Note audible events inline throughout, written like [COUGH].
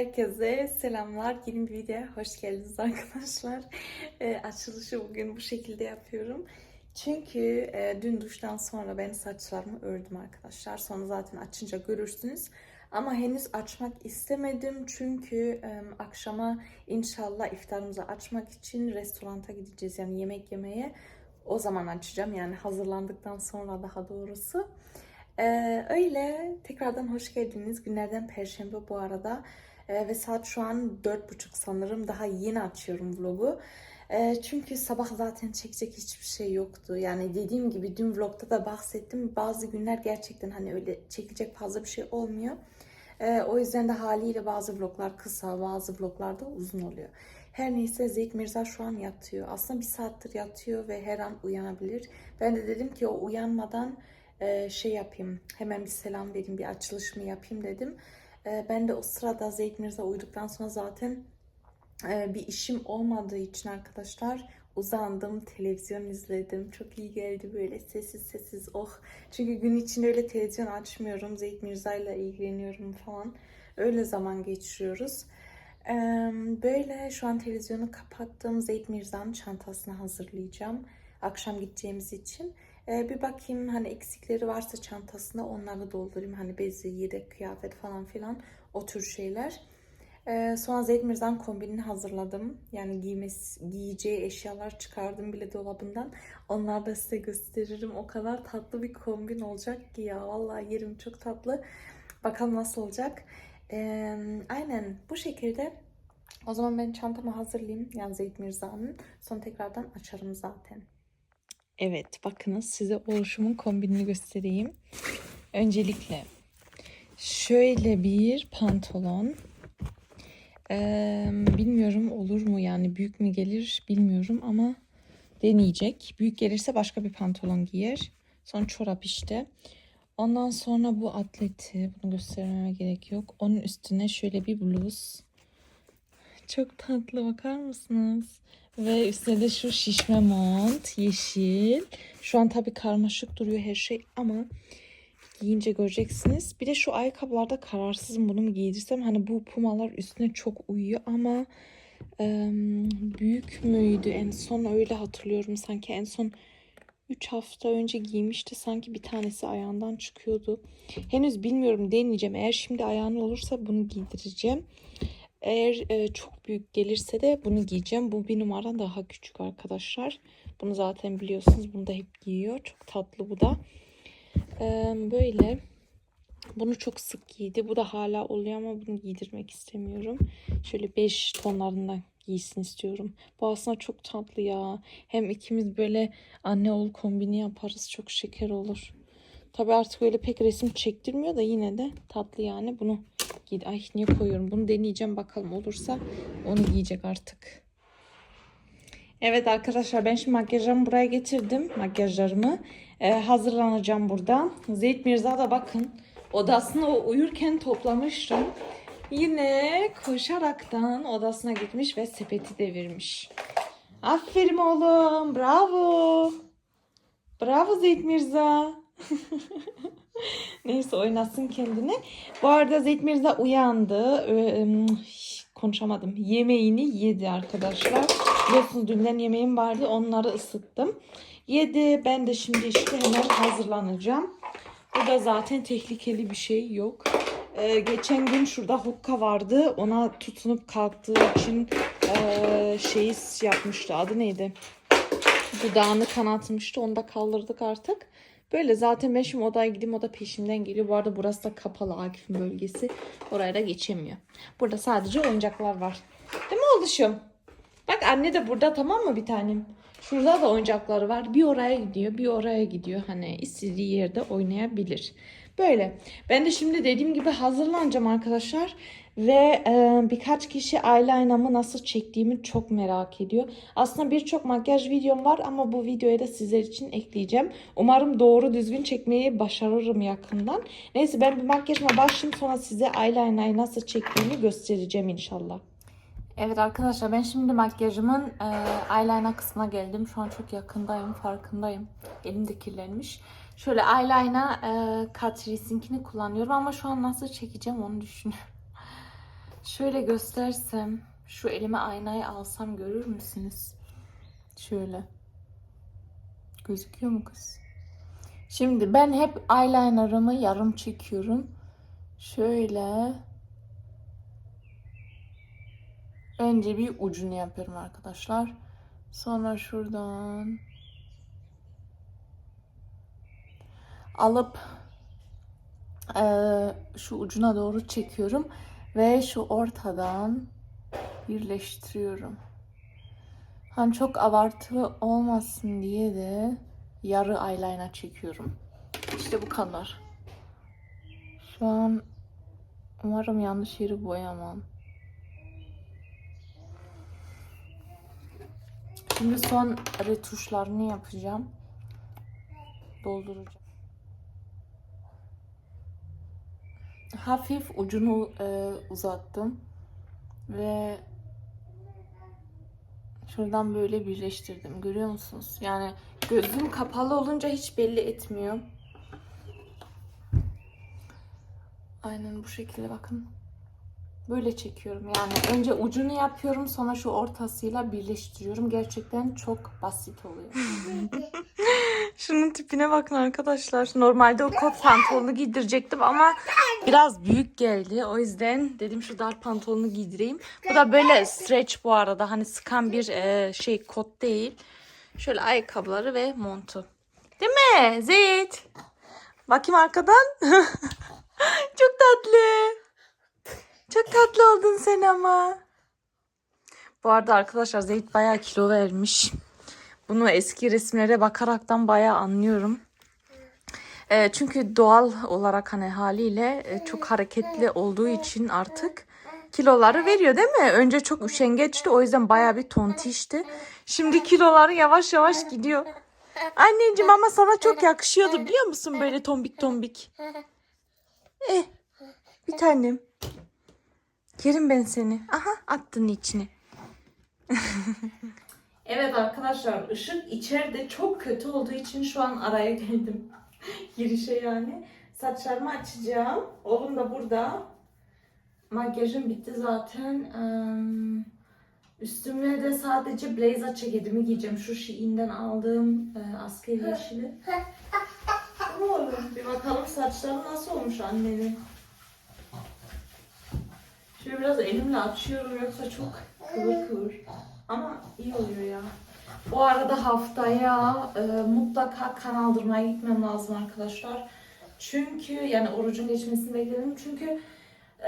Herkese selamlar. Yeni bir videoya hoş geldiniz arkadaşlar. Ee, [LAUGHS] açılışı bugün bu şekilde yapıyorum. Çünkü e, dün duştan sonra ben saçlarımı ördüm arkadaşlar. Sonra zaten açınca görürsünüz. Ama henüz açmak istemedim. Çünkü e, akşama inşallah iftarımızı açmak için restoranta gideceğiz. Yani yemek yemeye. O zaman açacağım. Yani hazırlandıktan sonra daha doğrusu. Ee, öyle tekrardan hoş geldiniz. Günlerden Perşembe bu arada. Ee, ve saat şu an dört buçuk sanırım. Daha yeni açıyorum vlogu. Ee, çünkü sabah zaten çekecek hiçbir şey yoktu. Yani dediğim gibi dün vlogda da bahsettim. Bazı günler gerçekten hani öyle çekilecek fazla bir şey olmuyor. Ee, o yüzden de haliyle bazı vloglar kısa, bazı vloglar da uzun oluyor. Her neyse Zeyt Mirza şu an yatıyor. Aslında bir saattir yatıyor ve her an uyanabilir. Ben de dedim ki o uyanmadan e, şey yapayım. Hemen bir selam vereyim, bir açılış mı yapayım dedim. E, ben de o sırada Zeyt Mirza uyuduktan sonra zaten e, bir işim olmadığı için arkadaşlar uzandım, televizyon izledim. Çok iyi geldi böyle sessiz sessiz oh. Çünkü gün içinde öyle televizyon açmıyorum. Zeyt Mirza ile ilgileniyorum falan. Öyle zaman geçiriyoruz. Böyle şu an televizyonu kapattım. Zeyt Mirza'nın çantasını hazırlayacağım. Akşam gideceğimiz için. Ee, bir bakayım hani eksikleri varsa çantasında onları doldurayım. Hani bezi, yedek kıyafet falan filan o tür şeyler. Ee, sonra Zeyd kombinini hazırladım. Yani giymesi, giyeceği eşyalar çıkardım bile dolabından. Onları da size gösteririm. O kadar tatlı bir kombin olacak ki ya. Vallahi yerim çok tatlı. Bakalım nasıl olacak. Ee, aynen bu şekilde. O zaman ben çantamı hazırlayayım. Yani Zeyd Mirza'nın. Sonra tekrardan açarım zaten. Evet bakınız size oluşumun kombinini göstereyim. Öncelikle şöyle bir pantolon. Ee, bilmiyorum olur mu yani büyük mü gelir bilmiyorum ama deneyecek. Büyük gelirse başka bir pantolon giyer. Sonra çorap işte. Ondan sonra bu atleti bunu göstermeme gerek yok. Onun üstüne şöyle bir bluz. Çok tatlı bakar mısınız? Ve üstüne de şu şişme mont yeşil. Şu an tabii karmaşık duruyor her şey ama giyince göreceksiniz. Bir de şu ayakkabılarda kararsızım bunu mu giydirsem. Hani bu pumalar üstüne çok uyuyor ama e, büyük müydü en son öyle hatırlıyorum. Sanki en son 3 hafta önce giymişti. Sanki bir tanesi ayağından çıkıyordu. Henüz bilmiyorum deneyeceğim. Eğer şimdi ayağını olursa bunu giydireceğim. Eğer e, çok büyük gelirse de bunu giyeceğim. Bu bir numara daha küçük arkadaşlar. Bunu zaten biliyorsunuz. Bunu da hep giyiyor. Çok tatlı bu da. E, böyle. Bunu çok sık giydi. Bu da hala oluyor ama bunu giydirmek istemiyorum. Şöyle 5 tonlarından giysin istiyorum. Bu aslında çok tatlı ya. Hem ikimiz böyle anne oğul kombini yaparız. Çok şeker olur. Tabii artık öyle pek resim çektirmiyor da yine de tatlı yani. Bunu giy. Ay niye koyuyorum? Bunu deneyeceğim bakalım olursa onu giyecek artık. Evet arkadaşlar ben şimdi makyajlarımı buraya getirdim. Makyajlarımı. Ee, hazırlanacağım burada. Zeyt Mirza da bakın odasını o uyurken toplamıştım. Yine koşaraktan odasına gitmiş ve sepeti devirmiş. Aferin oğlum. Bravo. Bravo Zeyt Mirza. [LAUGHS] Neyse oynasın kendini. Bu arada Zeyt Mirza uyandı. Ee, konuşamadım. Yemeğini yedi arkadaşlar. Biliyorsunuz dünden yemeğim vardı. Onları ısıttım. Yedi. Ben de şimdi işte hemen hazırlanacağım. Bu da zaten tehlikeli bir şey yok. Ee, geçen gün şurada hukka vardı. Ona tutunup kalktığı için e, şeyi yapmıştı. Adı neydi? Dudağını kanatmıştı. Onu da kaldırdık artık. Böyle zaten ben şimdi odaya gideyim o da peşimden geliyor. Bu arada burası da kapalı Akif'in bölgesi. Oraya da geçemiyor. Burada sadece oyuncaklar var. Değil mi oğluşum? Bak anne de burada tamam mı bir tanem? Şurada da oyuncakları var. Bir oraya gidiyor bir oraya gidiyor. Hani istediği yerde oynayabilir. Böyle. Ben de şimdi dediğim gibi hazırlanacağım arkadaşlar. Ve e, birkaç kişi eyeliner'ımı nasıl çektiğimi çok merak ediyor. Aslında birçok makyaj videom var ama bu videoyu da sizler için ekleyeceğim. Umarım doğru düzgün çekmeyi başarırım yakından. Neyse ben bir makyajıma başlayayım sonra size eyeliner'ı nasıl çektiğimi göstereceğim inşallah. Evet arkadaşlar ben şimdi makyajımın e, eyeliner kısmına geldim. Şu an çok yakındayım farkındayım. Elim de kirlenmiş. Şöyle eyeliner e, Catrice'inkini kullanıyorum ama şu an nasıl çekeceğim onu düşünüyorum. Şöyle göstersem, şu elime aynayı alsam görür müsünüz? Şöyle. Gözüküyor mu kız? Şimdi ben hep eyelinerımı yarım çekiyorum. Şöyle. Önce bir ucunu yapıyorum arkadaşlar. Sonra şuradan alıp eee, şu ucuna doğru çekiyorum ve şu ortadan birleştiriyorum. Hani çok abartılı olmasın diye de yarı eyeliner çekiyorum. İşte bu kadar. Şu an umarım yanlış yeri boyamam. Şimdi son retuşlarını yapacağım. Dolduracağım. Hafif ucunu e, uzattım ve şuradan böyle birleştirdim. Görüyor musunuz? Yani gözüm kapalı olunca hiç belli etmiyor. Aynen bu şekilde bakın. Böyle çekiyorum yani. Önce ucunu yapıyorum sonra şu ortasıyla birleştiriyorum. Gerçekten çok basit oluyor. [LAUGHS] Şunun tipine bakın arkadaşlar. Normalde o kot pantolonu giydirecektim ama biraz büyük geldi. O yüzden dedim şu dar pantolonu giydireyim. Bu da böyle stretch bu arada. Hani sıkan bir e, şey kot değil. Şöyle ayakkabıları ve montu. Değil mi Zeyt? Bakayım arkadan. [LAUGHS] Çok tatlı. Çok tatlı oldun sen ama. Bu arada arkadaşlar Zeyt bayağı kilo vermiş. Bunu eski resimlere bakaraktan bayağı anlıyorum. E, çünkü doğal olarak hani haliyle e, çok hareketli olduğu için artık kiloları veriyor değil mi? Önce çok üşengeçti o yüzden bayağı bir tontişti. Şimdi kiloları yavaş yavaş gidiyor. Anneciğim ama sana çok yakışıyordu biliyor musun böyle tombik tombik. Eh bir tanem. Yerim ben seni. Aha attın içine. [LAUGHS] evet arkadaşlar ışık içeride çok kötü olduğu için şu an araya geldim. [LAUGHS] Girişe yani. Saçlarımı açacağım. Oğlum da burada. Makyajım bitti zaten. Üstüme de sadece blazer ceketimi giyeceğim. Şu Shein'den aldığım e, askeri yeşili. Ne olur bir bakalım saçları nasıl olmuş annenin. Şöyle biraz elimle açıyorum yoksa çok kıvır kıvır. Ama iyi oluyor ya. Bu arada haftaya e, mutlaka kan aldırmaya gitmem lazım arkadaşlar. Çünkü yani orucun geçmesini bekledim. Çünkü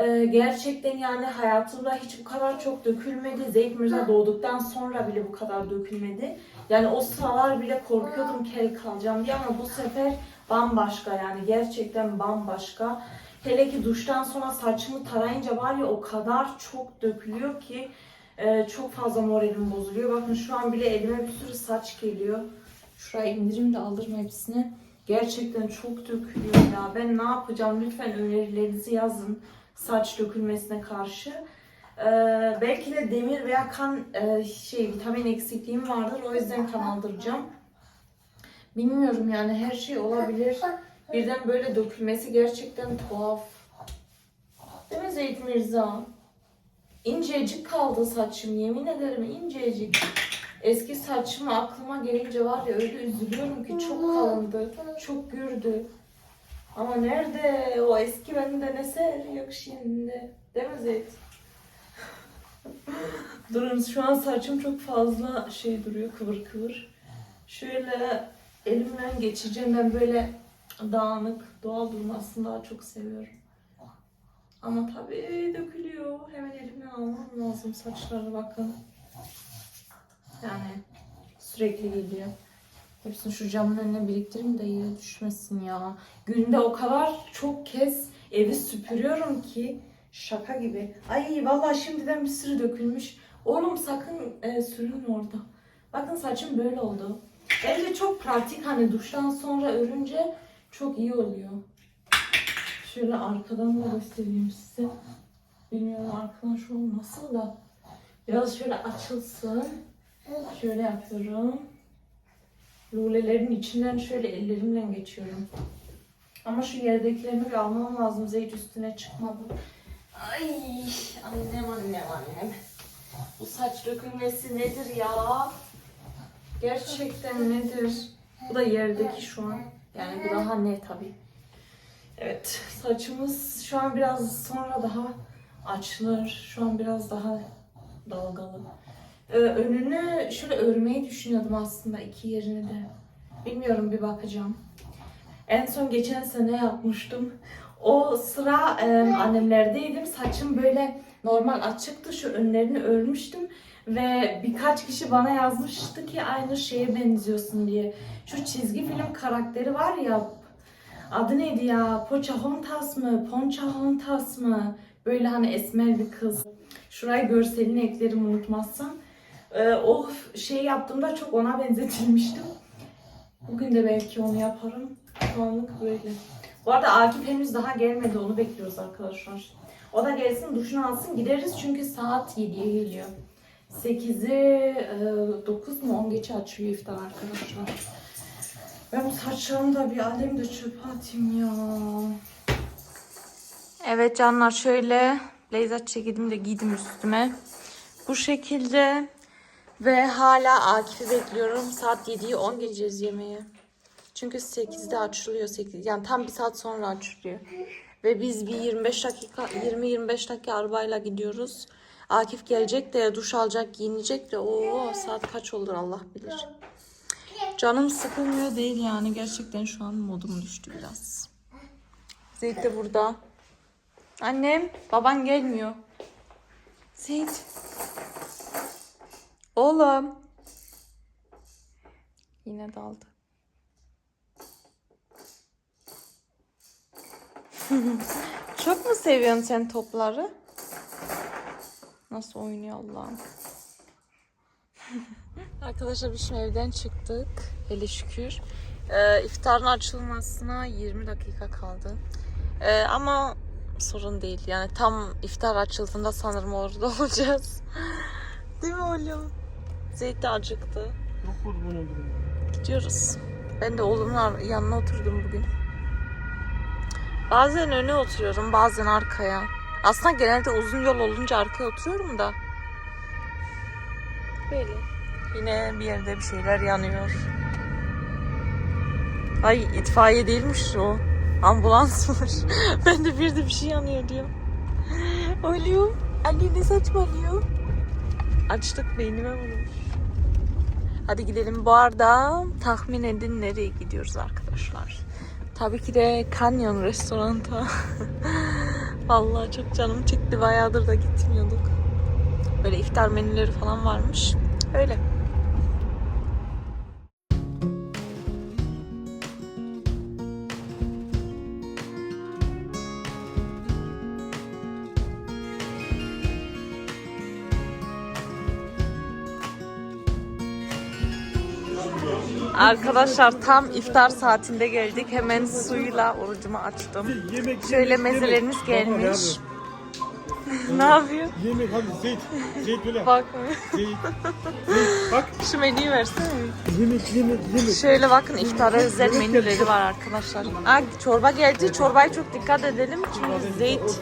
e, gerçekten yani hayatımda hiç bu kadar çok dökülmedi. Zeyt Mirza doğduktan sonra bile bu kadar dökülmedi. Yani o sıralar bile korkuyordum kel kalacağım diye ama bu sefer bambaşka yani gerçekten bambaşka. Hele ki duştan sonra saçımı tarayınca var ya o kadar çok dökülüyor ki e, çok fazla moralim bozuluyor. Bakın şu an bile elime bir sürü saç geliyor. Şuraya indireyim de aldırma hepsini. Gerçekten çok dökülüyor ya. Ben ne yapacağım? Lütfen önerilerinizi yazın saç dökülmesine karşı. E, belki de demir veya kan e, şey vitamin eksikliğim vardır. O yüzden kan aldıracağım. Bilmiyorum yani her şey olabilir. Birden böyle dökülmesi gerçekten tuhaf. Değil mi Zeyd Mirza? İncecik kaldı saçım yemin ederim incecik. Eski saçım aklıma gelince var ya öyle üzülüyorum ki çok kalındı, çok gürdü. Ama nerede o eski benden eser yok şimdi. Değil mi Zeyd? [LAUGHS] Durun şu an saçım çok fazla şey duruyor kıvır kıvır. Şöyle elimden geçeceğim ben böyle dağınık, doğal durmasını daha çok seviyorum. Ama tabii dökülüyor. Hemen elimden almam lazım saçları bakın. Yani sürekli geliyor. Hepsini şu camın önüne biriktireyim de yere düşmesin ya. Günde o kadar çok kez evi süpürüyorum ki şaka gibi. Ay vallahi şimdiden bir sürü dökülmüş. Oğlum sakın e, sürünme orada. Bakın saçım böyle oldu. Bence çok pratik hani duştan sonra örünce çok iyi oluyor. Şöyle arkadan da göstereyim size. Bilmiyorum arkadan şu nasıl da. Biraz şöyle açılsın. Şöyle yapıyorum. Lulelerin içinden şöyle ellerimle geçiyorum. Ama şu yerdekilerini bir almam lazım. Zeyt üstüne çıkmadı. Ay annem annem annem. Bu saç dökülmesi nedir ya? Gerçekten nedir? Bu da yerdeki şu an. Yani bu daha ne tabii. Evet saçımız şu an biraz sonra daha açılır. Şu an biraz daha dalgalı. Ee, önünü şöyle örmeyi düşünüyordum aslında iki yerini de. Bilmiyorum bir bakacağım. En son geçen sene yapmıştım. O sıra e, annemlerdeydim. Saçım böyle normal açıktı. Şu önlerini örmüştüm. Ve birkaç kişi bana yazmıştı ki aynı şeye benziyorsun diye. Şu çizgi film karakteri var ya. Adı neydi ya? Pocahontas mı? Ponchahontas mı? Böyle hani esmer bir kız. Şurayı görselini eklerim unutmazsam. Ee, o şey yaptığımda çok ona benzetilmiştim. Bugün de belki onu yaparım. Şu anlık böyle. Bu arada Akif henüz daha gelmedi. Onu bekliyoruz arkadaşlar. O da gelsin duşunu alsın gideriz çünkü saat 7'ye geliyor. 8'i 9 mu 10 geçe açıyor iftar arkadaşlar. Ben bu saçlarımı da bir alayım da çöpe atayım ya. Evet canlar şöyle blazer çekildim de giydim üstüme. Bu şekilde ve hala Akif'i bekliyorum. Saat 7'yi 10 geleceğiz yemeğe. Çünkü 8'de açılıyor. 8, yani tam bir saat sonra açılıyor. Ve biz bir 25 dakika 20-25 dakika arabayla gidiyoruz. Akif gelecek de duş alacak, giyinecek de o saat kaç olur Allah bilir. Canım sıkılmıyor değil yani. Gerçekten şu an modum düştü biraz. Zeyt de burada. Annem, baban gelmiyor. Zeyt. Oğlum. Yine daldı. [LAUGHS] Çok mu seviyorsun sen topları? Nasıl oynuyor Allah'ım. [LAUGHS] Arkadaşlar biz şimdi evden çıktık. Hele şükür. Ee, iftarın açılmasına 20 dakika kaldı. Ee, ama sorun değil. Yani tam iftar açıldığında sanırım orada [LAUGHS] olacağız. Değil mi oğlum? Zeyt de acıktı. Yok kurbanım benim. Gidiyoruz. Ben de oğlumun yanına oturdum bugün. Bazen öne oturuyorum, bazen arkaya. Aslında genelde uzun yol olunca arkaya oturuyorum da. Böyle. Yine bir yerde bir şeyler yanıyor. Ay itfaiye değilmiş o. Ambulansmış. [LAUGHS] ben de bir de bir şey yanıyor diyor. Oğlum, Ali ne saçmalıyor? Açtık beynime vurmuş. Hadi gidelim. Bu arada tahmin edin nereye gidiyoruz arkadaşlar. Tabii ki de Canyon restoranta. [LAUGHS] Vallahi çok canım çekti. Bayağıdır da gitmiyorduk. Böyle iftar menüleri falan varmış. Öyle. Arkadaşlar tam iftar saatinde geldik. Hemen suyla orucumu açtım. Şöyle mezelerimiz gelmiş. Ne yapıyor? Yemek hadi zeyt. Zeyt böyle. Bak Zeyt. Zeyt. Bak. şu menüyü versene. Yemek yemek yemek. Şöyle bakın iftara özel menüleri var arkadaşlar. Aa, çorba geldi. Çorbaya çok dikkat edelim. Çünkü zeyt.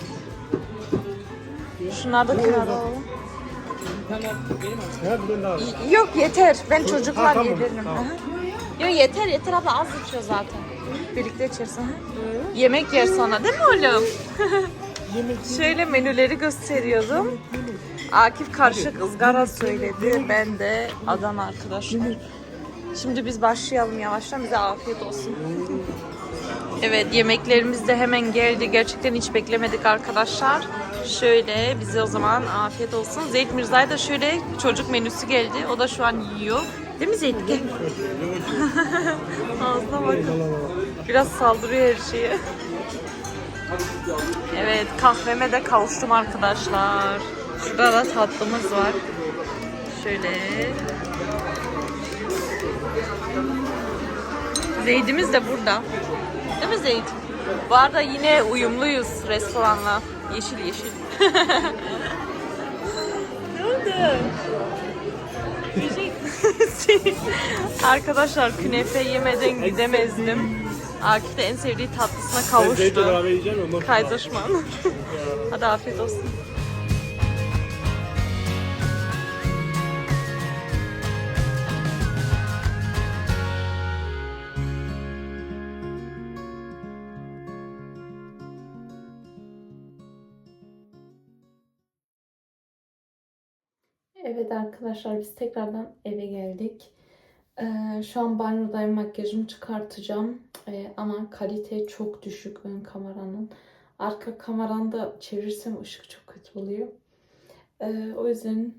Şunları da kenara alalım. Yok yeter. Ben çocuklar Ha, tamam, yediririm. tamam. Yok yeter yeter abla az içiyor zaten. Birlikte içersin. Yemek yer sonra değil mi oğlum? [LAUGHS] Şöyle menüleri gösteriyordum. Akif karışık ızgara söyledi. Ben de Adana arkadaşlar. Şimdi biz başlayalım yavaştan. Bize afiyet olsun. Evet yemeklerimiz de hemen geldi. Gerçekten hiç beklemedik arkadaşlar. Şöyle bize o zaman afiyet olsun. Zeyt Mirza'ya da şöyle çocuk menüsü geldi. O da şu an yiyor. Değil mi Zeyt? [LAUGHS] Ağzına bakın. Biraz saldırıyor her şeye. Evet kahveme de kavuştum arkadaşlar. Şurada da tatlımız var. Şöyle. Zeydimiz de burada. Değil mi Zeyd? Bu arada yine uyumluyuz restoranla. Yeşil yeşil. [LAUGHS] ne oldu? [LAUGHS] Arkadaşlar künefe yemeden gidemezdim. Akif de en sevdiği tatlısına kavuştu. beraber yiyeceğim ondan sonra. Kaydoşman. [LAUGHS] Hadi afiyet olsun. Evet arkadaşlar biz tekrardan eve geldik. Ee, şu an banyodayım makyajımı çıkartacağım. Ee, ama kalite çok düşük ön kameranın. Arka kameranda çevirirsem ışık çok kötü oluyor. Ee, o yüzden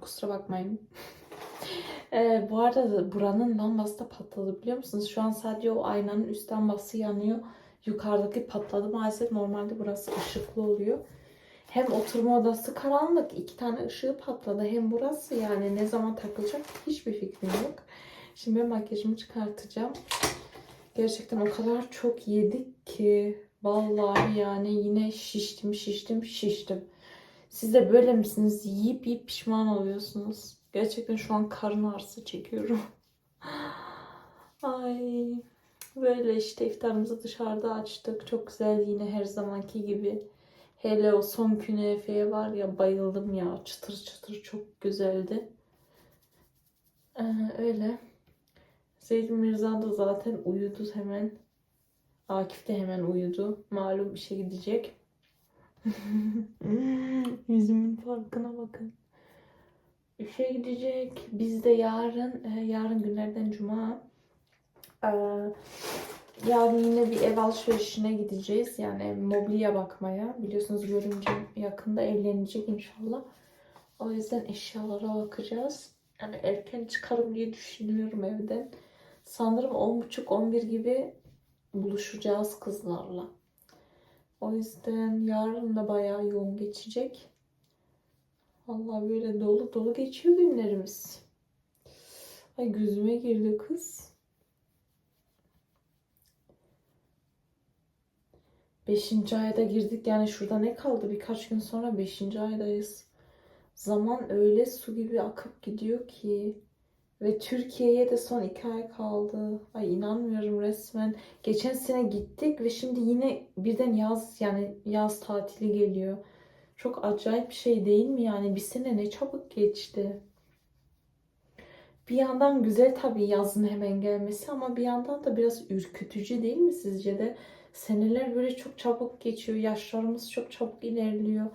kusura bakmayın. [LAUGHS] Ee, bu arada buranın lambası da patladı biliyor musunuz? Şu an sadece o aynanın üst lambası yanıyor. Yukarıdaki patladı maalesef. Normalde burası ışıklı oluyor. Hem oturma odası karanlık. iki tane ışığı patladı. Hem burası yani ne zaman takılacak hiçbir fikrim yok. Şimdi ben makyajımı çıkartacağım. Gerçekten o kadar çok yedik ki. Vallahi yani yine şiştim şiştim şiştim. Siz de böyle misiniz? Yiyip yiyip pişman oluyorsunuz. Gerçekten şu an karın ağrısı çekiyorum. [LAUGHS] Ay böyle işte iftarımızı dışarıda açtık. Çok güzel yine her zamanki gibi. Hele o son künefeye var ya bayıldım ya. Çıtır çıtır çok güzeldi. Ee, öyle. Zeyd Mirza da zaten uyudu hemen. Akif de hemen uyudu. Malum işe gidecek. [LAUGHS] Yüzümün farkına bakın. İşe gidecek. Biz de yarın, e, yarın günlerden cuma. Yarın yine bir ev alışverişine gideceğiz. Yani mobilya bakmaya. Biliyorsunuz görümcem yakında evlenecek inşallah. O yüzden eşyalara bakacağız. Yani erken çıkarım diye düşünüyorum evden. Sanırım 10.30-11 gibi buluşacağız kızlarla. O yüzden yarın da bayağı yoğun geçecek. Vallahi böyle dolu dolu geçiyor günlerimiz. Ay gözüme girdi kız. Beşinci ayda girdik. Yani şurada ne kaldı? Birkaç gün sonra beşinci aydayız. Zaman öyle su gibi akıp gidiyor ki. Ve Türkiye'ye de son iki ay kaldı. Ay inanmıyorum resmen. Geçen sene gittik ve şimdi yine birden yaz yani yaz tatili geliyor. Çok acayip bir şey değil mi yani? Bir sene ne çabuk geçti. Bir yandan güzel tabii yazın hemen gelmesi ama bir yandan da biraz ürkütücü değil mi sizce de? Seneler böyle çok çabuk geçiyor. Yaşlarımız çok çabuk ilerliyor.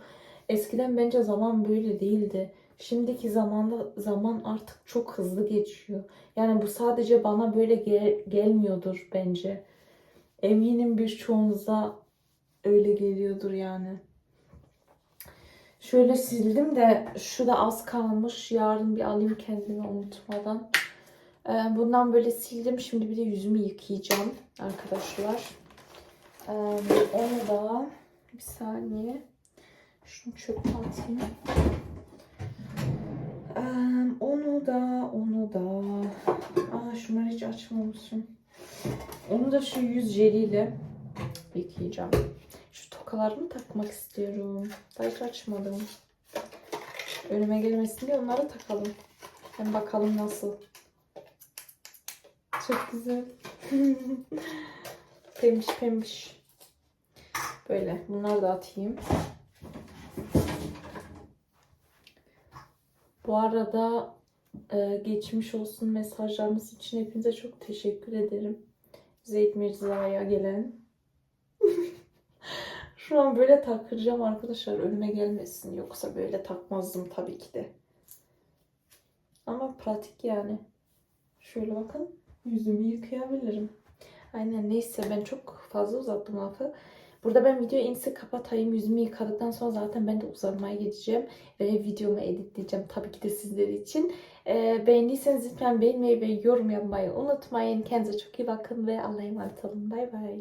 Eskiden bence zaman böyle değildi. Şimdiki zamanda zaman artık çok hızlı geçiyor. Yani bu sadece bana böyle gel- gelmiyordur bence. Eminim birçoğunuza öyle geliyordur yani. Şöyle sildim de şu da az kalmış. Yarın bir alayım kendime unutmadan. Ee, bundan böyle sildim. Şimdi bir de yüzümü yıkayacağım arkadaşlar. Onu da bir saniye. Şunu çöpe atayım. Ee, onu da onu da Aa, şunları hiç açmamışım. Onu da şu yüz jeliyle yıkayacağım. Şu tokalarımı takmak istiyorum. Daha hiç açmadım. Önüme gelmesin diye onları takalım. Hem bakalım nasıl. Çok güzel. [LAUGHS] pembiş pembiş. Böyle bunları da atayım. Bu arada e, geçmiş olsun mesajlarınız için hepinize çok teşekkür ederim. Zeyd Mirza'ya gelen. [LAUGHS] Şu an böyle takacağım arkadaşlar önüme gelmesin. Yoksa böyle takmazdım tabii ki de. Ama pratik yani. Şöyle bakın yüzümü yıkayabilirim. Aynen neyse ben çok fazla uzattım lafı. Burada ben videoyu en iyisi kapatayım. Yüzümü yıkadıktan sonra zaten ben de uzanmaya geçeceğim. Ve videomu editleyeceğim tabii ki de sizler için. Ee, beğendiyseniz lütfen beğenmeyi ve yorum yapmayı unutmayın. Kendinize çok iyi bakın ve Allah'a emanet olun. Bay bay.